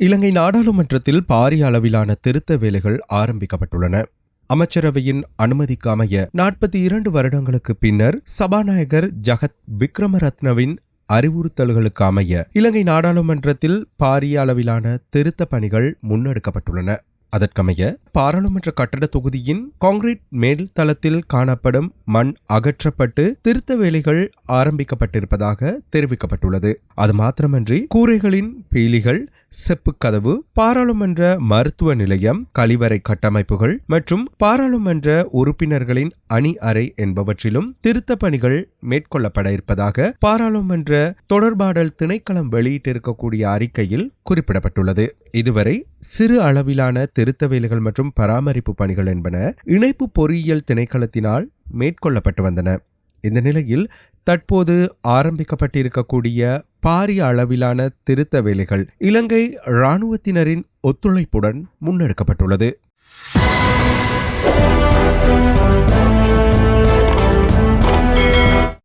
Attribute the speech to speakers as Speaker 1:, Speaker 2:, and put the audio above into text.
Speaker 1: இலங்கை நாடாளுமன்றத்தில் பாரிய அளவிலான திருத்த வேலைகள் ஆரம்பிக்கப்பட்டுள்ளன. அமைச்சரவையின் அனுமதிக்கு அமைய நாற்பத்தி இரண்டு வருடங்களுக்கு பின்னர் சபாநாயகர் ஜகத் விக்ரமரத்னவின் அறிவுறுத்தல்களுக்கு அமைய இலங்கை நாடாளுமன்றத்தில் பாரிய அளவிலான திருத்த பணிகள் முன்னெடுக்கப்பட்டுள்ளன. அதற்கமைய பாராளுமன்ற கட்டட தொகுதியின் காங்கிரீட் மேல் தளத்தில் காணப்படும் மண் அகற்றப்பட்டு திருத்த வேலைகள் ஆரம்பிக்கப்பட்டிருப்பதாக தெரிவிக்கப்பட்டுள்ளது. அது மாத்திரமன்றி கூரைகளின் பீலிகள் செப்புக்கதவு பாராளுமன்ற மருத்துவ நிலையம் கழிவறை கட்டமைப்புகள் மற்றும் பாராளுமன்ற உறுப்பினர்களின் அணி அறை என்பவற்றிலும் திருத்த பணிகள் மேற்கொள்ளப்பட இருப்பதாக பாராளுமன்ற தொடர்பாடல் திணைக்களம் வெளியிட்டிருக்கக்கூடிய அறிக்கையில் குறிப்பிடப்பட்டுள்ளது. இதுவரை சிறு அளவிலான திருத்த வேலைகள் மற்றும் பராமரிப்பு பணிகள் என்பன இணைப்பு பொறியியல் திணைக்களத்தினால் மேற்கொள்ளப்பட்டு வந்தன. இந்த நிலையில் தற்போது ஆரம்பிக்கப்பட்டிருக்கக்கூடிய பாரிய அளவிலான திருத்த வேலைகள் இலங்கை இராணுவத்தினரின் ஒத்துழைப்புடன் முன்னெடுக்கப்பட்டுள்ளது.